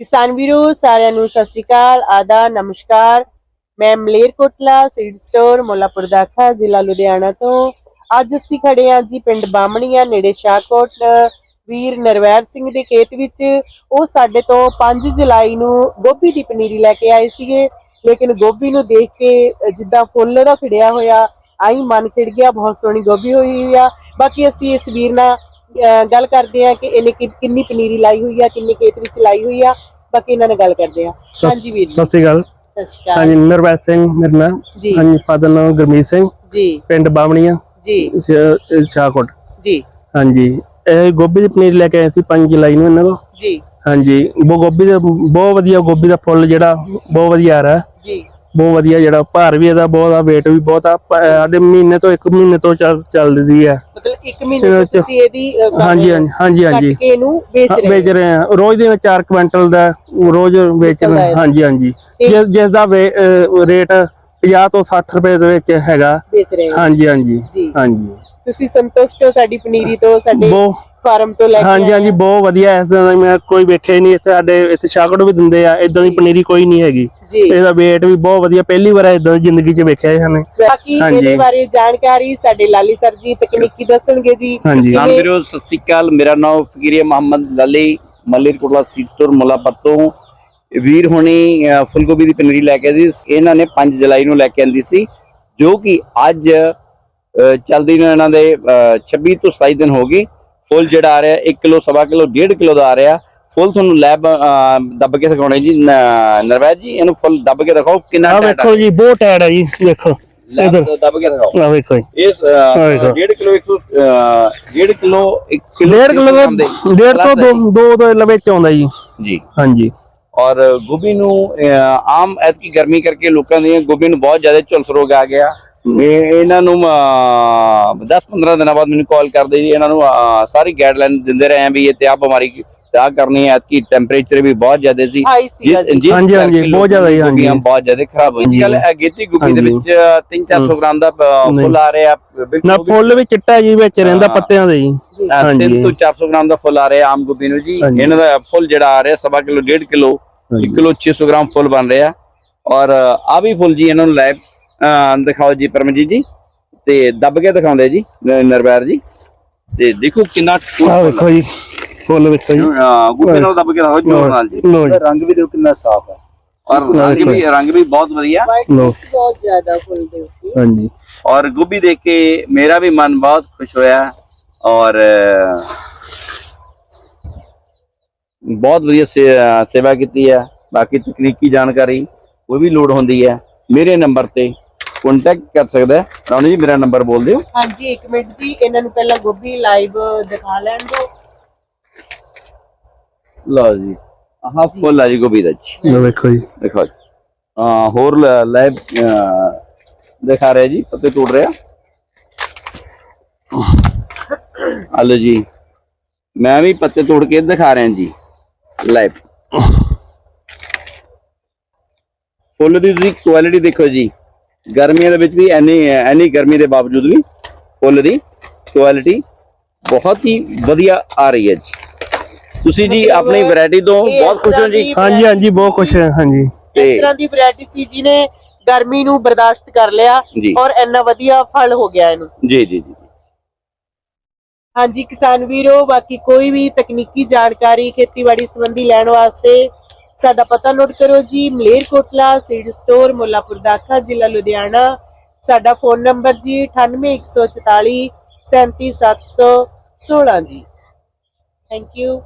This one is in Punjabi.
ਕਿਸਾਨ ਵੀਰੋ, ਸਾਰਿਆਂ ਨੂੰ ਸਤਿ ਸ਼੍ਰੀ ਅਕਾਲ ਆਦਾ ਨਮਸਕਾਰ। ਮੈਂ ਮਲੇਰਕੋਟਲਾ ਸੀਡ ਸਟੋਰ, ਮੁੱਲਾਪੁਰ ਦਾਖਾ ਜ਼ਿਲ੍ਹਾ ਲੁਧਿਆਣਾ ਤੋਂ। ਅੱਜ ਅਸੀਂ ਖੜੇ ਹਾਂ ਜੀ ਪਿੰਡ ਬਾਮਣੀਆਂ ਨੇੜੇ ਸ਼ਾਹਕੋਟ, ਵੀਰ ਨਰਵੈਰ ਸਿੰਘ ਦੇ ਖੇਤ ਵਿੱਚ। ਉਹ ਸਾਡੇ ਤੋਂ 5 ਜੁਲਾਈ ਨੂੰ ਗੋਭੀ ਦੀ ਪਨੀਰੀ ਲੈ ਕੇ ਆਏ ਸੀਗੇ। ਲੇਕਿਨ ਗੋਭੀ ਨੂੰ ਦੇਖ ਕੇ ਜਿੱਦਾਂ ਫੁੱਲ ਉਹਦਾ ਖਿੜਿਆ ਹੋਇਆ, ਆਈ ਮਨ ਖਿੜ ਗਿਆ, ਬਹੁਤ ਸੋਹਣੀ ਗੋਭੀ ਹੋਈ ਆ। ਬਾਕੀ ਅਸੀਂ ਇਸ ਵੀਰ ਨਾਲ ਗੱਲ ਕਰਦੇ ਆ ਕਿ ਇਹਨੇ ਕਿ- ਕਿੰਨੀ ਪਨੀਰੀ ਲਾਈ ਹੋਈ ਆ ਕਿੰਨੇ ਖੇਤ ਵਿੱਚ ਲਾਈ ਹੋਈ ਆ ਬਾਕੀ ਇਹਨਾਂ ਨਾਲ ਗੱਲ ਕਰਦੇ ਆ। ਹਾਂਜੀ ਵੀਰ ਜੀ। ਸਤਿ ਸ਼੍ਰੀ ਅਕਾਲ। ਸਤਿ ਸ਼੍ਰੀ ਅਕਾਲ। ਹਾਂਜੀ ਨਰਵੈਰ ਸਿੰਘ ਮੇਰਾ ਨਾਮ ਜੀ। ਹਾਂਜੀ ਫਾਦਰ ਨਾਮ ਗੁਰਮੀਤ ਸਿੰਘ। ਜੀ। ਪਿੰਡ ਬਾਵਣੀਆਂ। ਜੀ। ਸ਼ਾਹਕੋਟ। ਜੀ। ਹਾਂਜੀ ਇਹ ਗੋਭੀ ਦੀ ਪਨੀਰ ਲੈ ਕੇ ਆਏ ਸੀ 5 ਜੁਲਾਈ ਨੂੰ ਇਹਨਾਂ ਕੋਲ। ਜੀ। ਹਾਂਜੀ ਉਹ ਗੋਭੀ ਦਾ ਬਹੁਤ ਵਧੀਆ ਗੋਭੀ ਦਾ ਫੁੱਲ ਜਿਹੜਾ ਬਹੁਤ ਵਧੀਆ ਆ ਰਿਹਾ। ਜੀ। ਬਹੁਤ ਵਧੀਆ ਜਿਹੜਾ ਭਾਰ ਵੀ ਇਹਦਾ ਬਹੁਤ ਆ weight ਵੀ ਬਹੁਤ ਆ ਸਾਡੇ ਮਹੀਨੇ ਤੋਂ ਇੱਕ ਮਹੀਨੇ ਤੋਂ ਚੱਲ ਚੱਲਦੀ ਆ। ਮਤਲਬ 1 ਮਹੀਨੇ ਤੋਂ ਤੁਸੀਂ ਇਹਦੀ ਹਾਂਜੀ ਹਾਂਜੀ ਹਾਂਜੀ ਹਾਂਜੀ। ਇਹਨੂੰ ਵੇਚ ਰਹੇ ਵੇਚ। ਰਹੇ ਆ। ਰੋਜ਼ ਦੇ ਵਿੱਚ 4 ਕੁਇੰਟਲ ਦਾ ਰੋਜ਼ ਵੇਚ ਰਹੇ। ਹਾਂਜੀ ਹਾਂਜੀ। ਜਿਸ ਦਾ ਰੇਟ 50 ਤੋਂ 60 ਰੁਪਏ ਦੇ ਵਿੱਚ ਹੈਗਾ। ਵੇਚ ਰਹੇ ਹਾਂਜੀ ਹਾਂਜੀ। ਹਾਂਜੀ। ਤੁਸੀਂ ਸੰਤੁਸ਼ਟ ਹੋ ਸਾਡੀ ਪਨੀਰੀ ਤੋਂ ਸਾਡੇ ਬਹੁਤ ਫਾਰਮ ਤੋਂ ਲੈ ਕੇ ਹਾਂਜੀ ਹਾਂਜੀ? ਬਹੁਤ ਵਧੀਆ ਇਸ ਤਰ੍ਹਾਂ ਦਾ ਮੈਂ ਕੋਈ ਵੇਖਿਆ ਹੀ ਨਹੀਂ ਇੱਥੇ ਸਾਡੇ ਇੱਥੇ ਸ਼ਾਕੜ ਵੀ ਦਿੰਦੇ ਆ ਇਦਾਂ ਦੀ ਪਨੀਰੀ ਕੋਈ ਨਹੀਂ ਹੈਗੀ। ਇਹਦਾ weight ਵੀ ਬਹੁਤ ਵਧੀਆ ਪਹਿਲੀ ਵਾਰ ਇਦਾਂ ਦੀ ਜ਼ਿੰਦਗੀ 'ਚ ਵੇਖਿਆ ਹੈ ਨੇ। ਬਾਕੀ। ਇਹਦੇ ਬਾਰੇ ਜਾਣਕਾਰੀ ਸਾਡੇ ਲਾਲੀ ਸਰ ਜੀ ਤਕਨੀਕੀ ਦੱਸਣਗੇ ਜੀ। ਜਿਵੇਂ- ਵੀਰੋ ਸਤਿ ਸ਼੍ਰੀ ਅਕਾਲ ਮੇਰਾ ਨਾਮ ਫਕੀਰੀਆ ਮੁਹੰਮਦ ਲਾਲੀ ਮਲੇਰਕੋਟਲਾ ਸਟੋਰ ਮੁਲਾਪਤ ਤੋਂ ਵੀਰ ਹੁਣੀ ਫੁੱਲਗੋਭੀ ਦੀ ਪਨੀਰੀ ਲੈ ਕੇ ਆਏ ਸੀ ਇਹਨਾਂ ਨੇ 5 ਜੁਲਾਈ ਨੂੰ ਲੈ ਕੇ ਆਂਦੀ ਸੀ ਜੋ ਕਿ ਅੱਜ ਚੱਲਦੀ ਨੂੰ ਇਹਨਾਂ ਦੇ ਅਹ, 26 ਤੋਂ 27 ਦਿਨ ਹੋ ਗਏ। ਫੁੱਲ ਜਿਹੜਾ ਆ ਰਿਹਾ 1 ਕਿਲੋ ਸਵਾ ਕਿਲੋ 1.5 ਕਿਲੋ ਦਾ ਆ ਰਿਹਾ। ਫੁੱਲ ਤੁਹਾਨੂੰ ਲੈਬ ਦੱਬ ਕੇ ਦਿਖਾਉਣੇ ਜੀ ਨਰਵੈਜ ਜੀ ਇਹਨੂੰ ਫੁੱਲ ਦੱਬ ਕੇ ਦਿਖਾਓ ਕਿੰਨਾ ਵੇਖੋ ਜੀ ਬਹੁਤ ਟਾਇਰ ਹੈ ਜੀ ਵੇਖੋ ਇਧਰ। ਦੱਬ ਕੇ ਦਿਖਾਓ। ਆ ਵੇਖੋ ਇਸ ਵੇਖੋ। 1.5 ਕਿਲੋ 1.5 ਕਿਲੋ 1 ਕਿਲੋ ਡੇਢ ਕਿਲੋ ਦਾ ਡੇਢ ਤੋਂ ਦੋ ਦੋ ਦੇ ਲਵੇ ਚ ਆਉਂਦਾ ਜੀ। ਜੀ। ਹਾਂਜੀ। ਔਰ ਗੋਭੀ ਨੂੰ ਆਮ ਐਤਕੀ ਗਰਮੀ ਕਰਕੇ ਲੋਕਾਂ ਦੀਆਂ ਗੋਭੀ ਨੂੰ ਬਹੁਤ ਜ਼ਿਆਦਾ ਝੁਲਸ ਰੋਗ ਆ ਗਿਆ। ਇਹ ਇਹਨਾਂ ਨੂੰ 10-15 ਦਿਨਾਂ ਬਾਅਦ ਮੈਨੂੰ ਕਾਲ ਕਰਦੇ ਜੀ ਇਹਨਾਂ ਨੂੰ ਸਾਰੀ ਗਾਈਡਲਾਈਨ ਦਿੰਦੇ ਰਹੇ ਆ ਵੀ ਇਹ ਤੇ ਆ ਬਿਮਾਰੀ ਤੇ ਆਹ ਕਰਨੀ ਹੈ ਐਤਕੀ ਟੈਂਪਰੇਚਰ ਵੀ ਬਹੁਤ ਜ਼ਿਆਦਾ ਸੀ ਹਾਂਜੀ, ਹਾਂਜੀ, ਬਹੁਤ ਜ਼ਿਆਦਾ ਦੀਆਂ ਹਾਂਜੀ। ਬਹੁਤ ਜ਼ਿਆਦਾ ਖਰਾਬ ਹੋਈ। ਗੱਲ ਅਗੇਤੀ ਗੋਭੀ ਦੇ। ਵਿੱਚ 3-400 ਗ੍ਰਾਮ ਦਾ। ਫੁੱਲ ਆ ਰਿਹਾ ਨਾ ਫੁੱਲ ਵੀ ਚਿੱਟਾ ਜੀ ਵਿੱਚ ਰਹਿੰਦਾ ਹਾਂ। ਪੱਤਿਆਂ ਦੇ ਜੀ। ਤਿੰਨ ਤੋਂ 400 ਗ੍ਰਾਮ ਦਾ ਫੁੱਲ ਆ ਰਿਹਾ ਆਮ ਗੋਭੀ ਨੂੰ ਜੀ। ਇਹਨਾਂ ਦਾ ਫੁੱਲ ਜਿਹੜਾ ਆ ਰਿਹਾ ਸਵਾ ਕਿਲੋ 1.5 ਕਿਲੋ 1 ਕਿਲੋ 600 ਗ੍ਰਾਮ ਫੁੱਲ ਬਣ ਰਿਹਾ ਔਰ ਆ ਵੀ ਫੁੱਲ ਜੀ ਇਹਨਾਂ ਨੂੰ ਲੈ ਦਿਖਾਓ ਜੀ ਪਰਮਜੀਤ ਜੀ। ਤੇ ਦੱਬ ਕੇ ਦਿਖਾਉਂਦੇ ਜੀ ਨਰਵੈਰ ਜੀ। ਤੇ ਦੇਖੋ ਕਿੰਨਾ ਆ ਵੇਖੋ ਜੀ ਫੁੱਲ ਵੇਖੋ ਜੀ। ਅਹ, ਗੁੱਬੇ ਨਾਲ ਦੱਬ ਕੇ ਦਿਖਾਓ ਜੋਰ ਨਾਲ ਜੀ। ਰੰਗ ਵੀ ਦੇਖੋ ਕਿੰਨਾ ਸਾਫ਼ ਹੈ। ਔਰ ਰੰਗ ਵੀ ਰੰਗ ਵੀ ਬਹੁਤ ਵਧੀਆ। ਬਹੁਤ ਜ਼ਿਆਦਾ ਫੁੱਲ ਦੇ ਉੱਤੇ। ਹਾਂਜੀ। ਔਰ ਗੋਭੀ ਦੇਖ ਕੇ ਮੇਰਾ ਵੀ ਮਨ ਬਹੁਤ ਖੁਸ਼ ਹੋਇਆ। ਔਰ ਬਹੁਤ ਵਧੀਆ ਸੇਵਾ ਕੀਤੀ ਹੈ। ਬਾਕੀ ਤਕਨੀਕੀ ਜਾਣਕਾਰੀ ਕੋਈ ਵੀ ਲੋੜ ਹੁੰਦੀ ਹੈ ਮੇਰੇ ਨੰਬਰ ਤੇ ਕੰਟੈਕਟ ਕਰ ਸਕਦਾ ਹੈ। ਰਾਣੀ ਜੀ ਮੇਰਾ ਨੰਬਰ ਬੋਲ ਦਿਓ। ਹਾਂਜੀ 1 ਮਿੰਟ ਜੀ ਇਹਨਾਂ ਨੂੰ ਪਹਿਲਾਂ ਗੋਭੀ ਲਾਈਵ ਦਿਖਾ ਲੈਣ ਦਿਓ। ਲਓ ਜੀ ਆਹ ਫੁੱਲ ਆ ਜੀ ਗੋਭੀ ਦਾ ਜੀ। ਲੋ ਵੇਖੋ ਜੀ। ਦੇਖੋ ਜੀ। ਹਾਂ ਹੋਰ ਲਾਈਵ ਦਿਖਾ ਰਿਹਾ ਜੀ ਪੱਤੇ ਟੁੱਟ ਰਿਹਾ। ਹਲੋ ਜੀ ਮੈਂ ਵੀ ਪੱਤੇ ਤੋੜ ਕੇ ਦਿਖਾ ਰਿਹਾ ਜੀ ਲਾਈਵ ਫੁੱਲ ਦੀ ਤੁਸੀਂ ਕੁਆਲਿਟੀ ਦੇਖੋ ਜੀ। ਗਰਮੀਆਂ ਦੇ ਵਿੱਚ ਵੀ ਐਨੀ ਐਨੀ ਗਰਮੀ ਦੇ ਬਾਵਜੂਦ ਵੀ ਫੁੱਲ ਦੀ ਕੁਆਲਿਟੀ ਬਹੁਤ ਹੀ ਵਧੀਆ ਆ ਰਹੀ ਹੈ ਜੀ। ਤੁਸੀਂ ਜੀ ਆਪਣੀ ਵੈਰਾਈਟੀ ਤੋਂ ਬਹੁਤ ਖੁਸ਼ ਹੋ ਜੀ? ਹਾਂਜੀ ਹਾਂਜੀ ਬਹੁਤ ਖੁਸ਼ ਹੈ ਹਾਂਜੀ। ਇਸ ਤਰ੍ਹਾਂ ਦੀ ਵੈਰਾਈਟੀ ਸੀ ਜਿਹਨੇ ਗਰਮੀ ਨੂੰ ਬਰਦਾਸ਼ਤ ਕਰ ਲਿਆ ਔਰ ਇੰਨਾ ਵਧੀਆ ਫਲ ਹੋ ਗਿਆ ਇਹਨੂੰ। ਜੀ ਜੀ ਜੀ। ਹਾਂਜੀ ਕਿਸਾਨ ਵੀਰੋ ਬਾਕੀ ਕੋਈ ਵੀ ਤਕਨੀਕੀ ਜਾਣਕਾਰੀ ਖੇਤੀਬਾੜੀ ਸੰਬੰਧੀ ਲੈਣ ਵਾਸਤੇ ਸਾਡਾ ਪਤਾ ਨੋਟ ਕਰੋ ਜੀ ਮਲੇਰਕੋਟਲਾ ਸੀਡ ਸਟੋਰ, ਮੁੱਲਾਪੁਰ ਦਾਖਾ, ਜ਼ਿਲ੍ਹਾ ਲੁਧਿਆਣਾ। ਸਾਡਾ ਫੋਨ ਨੰਬਰ ਜੀ 98144 37716 ਜੀ। Thank you